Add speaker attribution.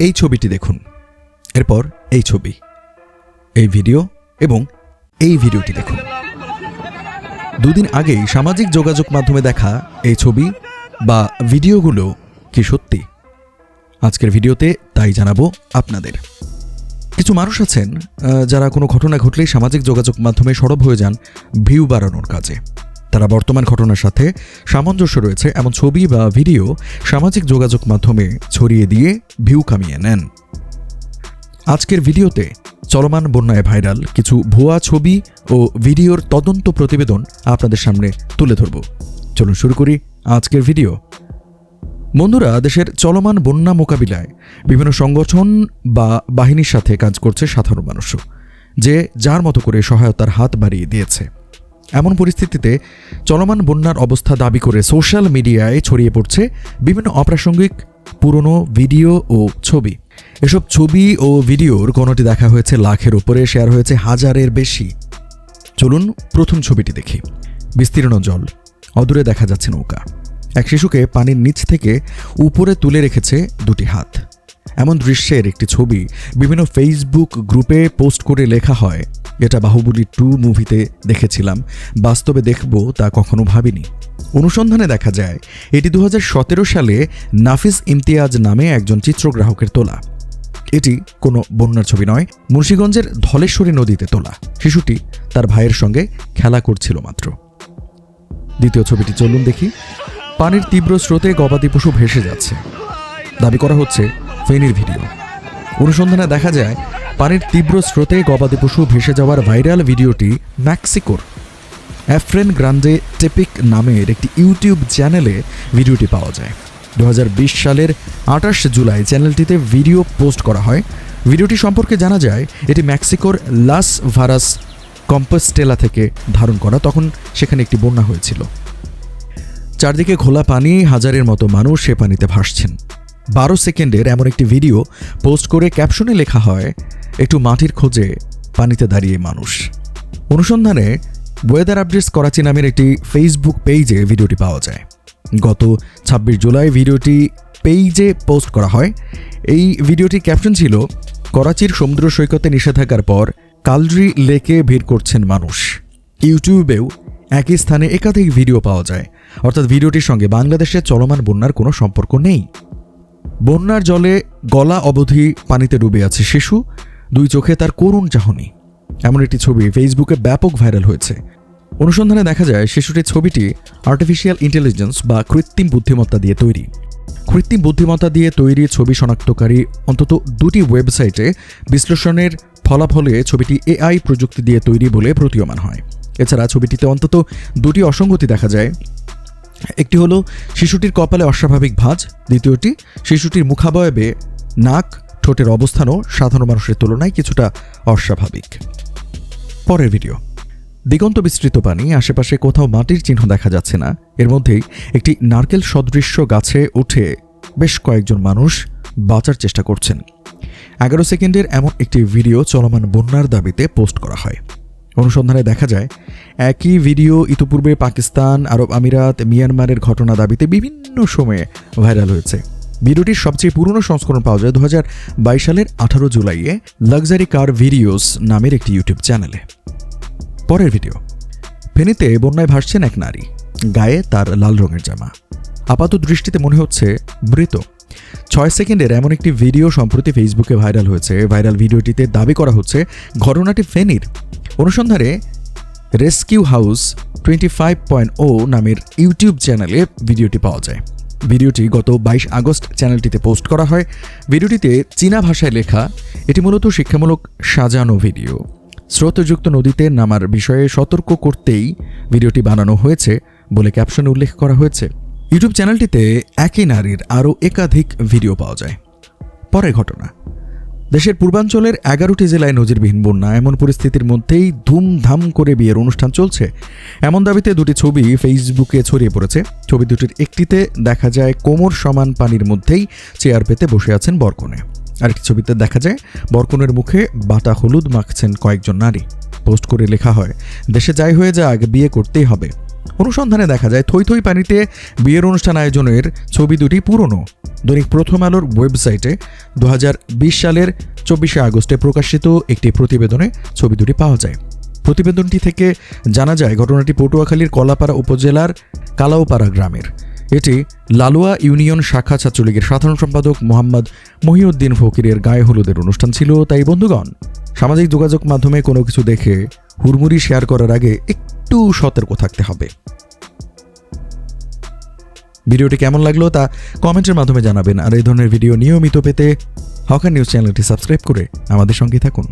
Speaker 1: এই ছবিটি দেখুন। এরপর এই ছবি, এই ভিডিও এবং এই ভিডিওটি দেখুন। দুদিন আগেই সামাজিক যোগাযোগ মাধ্যমে দেখা এই ছবি বা ভিডিওগুলো কি সত্যি? আজকের ভিডিওতে তাই জানাব আপনাদের। কিছু মানুষ আছেন যারা কোনো ঘটনা ঘটলেই সামাজিক যোগাযোগ মাধ্যমে সরব হয়ে যান ভিউ বাড়ানোর কাজে। তারা বর্তমান ঘটনার সাথে সামঞ্জস্য রয়েছে। এমন ছবি বা ভিডিও সামাজিক যোগাযোগ মাধ্যমে ছড়িয়ে দিয়ে ভিউ কামিয়ে নেন। আজকের ভিডিওতে চলমান বন্যায় ভাইরাল কিছু ভুয়া ছবি ও ভিডিওর তদন্ত প্রতিবেদন আপনাদের সামনে তুলে ধরব। চলুন শুরু করি আজকের ভিডিও। বন্ধুরা, দেশের চলমান বন্যা মোকাবিলায় বিভিন্ন সংগঠন বা বাহিনীর সাথে কাজ করছে সাধারণ মানুষও, যে যার মতো করে সহায়তার হাত বাড়িয়ে দিয়েছে। এমন পরিস্থিতিতে চলমান বন্যার অবস্থা দাবি করে সোশ্যাল মিডিয়ায় ছড়িয়ে পড়ছে বিভিন্ন অপ্রাসঙ্গিক পুরনো ভিডিও ও ছবি। এসব ছবি ও ভিডিওর কোনোটি দেখা হয়েছে লাখের উপরে, শেয়ার হয়েছে হাজারের বেশি। চলুন প্রথম ছবিটি দেখি। বিস্তীর্ণ জল, অদূরে দেখা যাচ্ছে নৌকা। এক শিশুকে পানির নিচ থেকে উপরে তুলে রেখেছে দুটি হাত। এমন দৃশ্যের একটি ছবি বিভিন্ন ফেসবুক গ্রুপে পোস্ট করে লেখা হয় এটা বাহুবলী টু মুভিতে দেখেছিলাম। বাস্তবে দেখব তা কখনো ভাবিনি। অনুসন্ধানে দেখা যায়, এটি দু হাজার সতেরো সালে নাফিস ইমতিয়াজ নামে একজন চিত্রগ্রাহকের তোলা। এটি কোনো বন্যার ছবি নয়, মুন্সীগঞ্জের ধলেশ্বরী নদীতে তোলা। শিশুটি তার ভাইয়ের সঙ্গে খেলা করছিল মাত্র। দ্বিতীয় ছবিটি চলুন দেখি। পানির তীব্র স্রোতে গবাদি পশু ভেসে যাচ্ছে। দাবি করা হচ্ছে ফেনীর ভিডিও। অনুসন্ধানে দেখা যায় পানির তীব্র স্রোতে গবাদি পশু ভেসে যাওয়ার ভাইরাল ভিডিওটি ম্যাক্সিকোর। অ্যাফ্রেন গ্রান্ডে টেপিক নামের একটি ইউটিউব চ্যানেলে ভিডিওটি পাওয়া যায়। দু হাজার বিশ সালের আঠাশ জুলাই চ্যানেলটিতে ভিডিও পোস্ট করা হয়। ভিডিওটি সম্পর্কে জানা যায়, এটি মেক্সিকোর লাস ভারাস কম্পোস্টেলা থেকে ধারণ করা। তখন সেখানে একটি বন্যা হয়েছিল। চারদিকে খোলা পানি, হাজারের মতো মানুষ সে পানিতে ভাসছেন। বারো সেকেন্ডের এমন একটি ভিডিও পোস্ট করে ক্যাপশনে লেখা হয় একটু মাটির খোঁজে পানিতে দাঁড়িয়ে মানুষ। অনুসন্ধানে ওয়েদার আপডেটস করাচি নামের একটি ফেসবুক পেজে ভিডিওটি পাওয়া যায়। গত ছাব্বিশ জুলাই ভিডিওটি পেজে পোস্ট করা হয়। এই ভিডিওটির ক্যাপশন ছিল, করাচির সমুদ্র সৈকতে নিষেধাজ্ঞার পর কালড্রি লেকে ভিড় করছেন মানুষ। ইউটিউবেও একই স্থানে একাধিক ভিডিও পাওয়া যায়। অর্থাৎ ভিডিওটির সঙ্গে বাংলাদেশের চলমান বন্যার কোনো সম্পর্ক নেই। বন্যার জলে গলা অবধি পানিতে ডুবে আছে শিশু। দুই চোখে তার করুণ চাহনি। এমন একটি ছবি ফেসবুকে ব্যাপক ভাইরাল হয়েছে। অনুসন্ধানে দেখা যায় শিশুটির ছবিটি আর্টিফিশিয়াল ইন্টেলিজেন্স বা কৃত্রিম বুদ্ধিমত্তা দিয়ে তৈরি। কৃত্রিম বুদ্ধিমত্তা দিয়ে তৈরি ছবি শনাক্তকারী অন্তত দুটি ওয়েবসাইটে বিশ্লেষণের ফলাফলে ছবিটি এআই প্রযুক্তি দিয়ে তৈরি বলে প্রতীয়মান হয়। এছাড়া ছবিটিতে অন্তত দুটি অসঙ্গতি দেখা যায়। একটি হলো, শিশুটির কপালে অস্বাভাবিক ভাঁজ, দ্বিতীয়টি, শিশুটির মুখাবয়বে নাক ঠোঁটের অবস্থানও সাধারণ মানুষের তুলনায় কিছুটা অস্বাভাবিক। পরের ভিডিও। দিগন্ত বিস্তৃত পানি, আশেপাশে কোথাও মাটির চিহ্ন দেখা যাচ্ছে না। এর মধ্যেই একটি নারকেল সদৃশ্য গাছে উঠে বেশ কয়েকজন মানুষ বাঁচার চেষ্টা করছেন। এগারো সেকেন্ডের এমন একটি ভিডিও চলমান বন্যার দাবিতে পোস্ট করা হয়। অনুসন্ধানে দেখা যায়, একই ভিডিও ইতিপূর্বে পাকিস্তান, আরব আমিরাত, মিয়ানমারের ঘটনা দাবিতে বিভিন্ন সময়ে ভাইরাল হয়েছে। ভিডিওটির সবচেয়ে পুরনো সংস্করণ পাওয়া যায় দু হাজার বাইশ সালের আঠারো জুলাইয়ে লাক্সারি কার ভিডিওস নামের একটি ইউটিউব চ্যানেলে। পরের ভিডিও। ফেনীতে বন্যায় ভাসছেন এক নারী। গায়ে তার লাল রঙের জামা। আপাত দৃষ্টিতে মনে হচ্ছে মৃত। ছয় সেকেন্ডের এমন একটি ভিডিও সম্প্রতি ফেসবুকে ভাইরাল হয়েছে। ভাইরাল ভিডিওটিতে দাবি করা হচ্ছে ঘটনাটি ফেনীর অনুসন্ধানে rescue house twenty five point o নামের ইউটিউব চ্যানেলে ভিডিওটি পাওয়া যায়। ভিডিওটি গত বাইশ আগস্ট চ্যানেলটিতে পোস্ট করা হয়। ভিডিওটিতে চীনা ভাষায় লেখা, এটি মূলত শিক্ষামূলক সাজানো ভিডিও। স্রোতযুক্ত নদীতে নামার বিষয়ে সতর্ক করতেই ভিডিওটি বানানো হয়েছে বলে ক্যাপশনে উল্লেখ করা হয়েছে। ইউটিউব চ্যানেলটিতে একই নারীর আরও একাধিক ভিডিও পাওয়া যায়। পরে ঘটনা দেশের পূর্বাঞ্চলের এগারোটি জেলায় নজিরবিহীন বন্যা। এমন পরিস্থিতির মধ্যেই ধুমধাম করে বিয়ের অনুষ্ঠান চলছে। এমন দাবিতে দুটি ছবি ফেসবুকে ছড়িয়ে পড়েছে। ছবি দুটির একটিতে দেখা যায়, কোমর সমান পানির মধ্যেই চেয়ার পেতে বসে আছেন বরকনে। আরেকটি ছবিতে দেখা যায়, বরকনের মুখে বাটা হলুদ মাখছেন কয়েকজন নারী। পোস্ট করে লেখা হয়, দেশে যাই হয়ে যাক, বিয়ে করতেই হবে। অনুসন্ধানে দেখা যায় থই থই পানিতে বিয়ের অনুষ্ঠান আয়োজনের ছবি দুটি পুরনো। দৈনিক প্রথম আলোর ওয়েবসাইটে দু সালের চব্বিশে আগস্টে প্রকাশিত একটি প্রতিবেদনে ছবি দুটি পাওয়া যায়। প্রতিবেদনটি থেকে জানা যায়, ঘটনাটি পটুয়াখালীর কলাপাড়া উপজেলার কালাউপাড়া গ্রামের। এটি লালুয়া ইউনিয়ন শাখা ছাত্রলীগের সাধারণ সম্পাদক মোহাম্মদ মহিউদ্দিন ফকিরের গায়ে হলুদের অনুষ্ঠান ছিল। তাই বন্ধুগণ, সামাজিক যোগাযোগ মাধ্যমে কোনো কিছু দেখে হুড়মুড়ি শেয়ার করার আগে একটু সতর্ক থাকতে হবে। ভিডিওটি কেমন লাগল তা কমেন্টের মাধ্যমে জানাবেন। আর এই ধরনের ভিডিও নিয়মিত পেতে হকার নিউজ চ্যানেলটি সাবস্ক্রাইব করে আমাদের সঙ্গে থাকুন।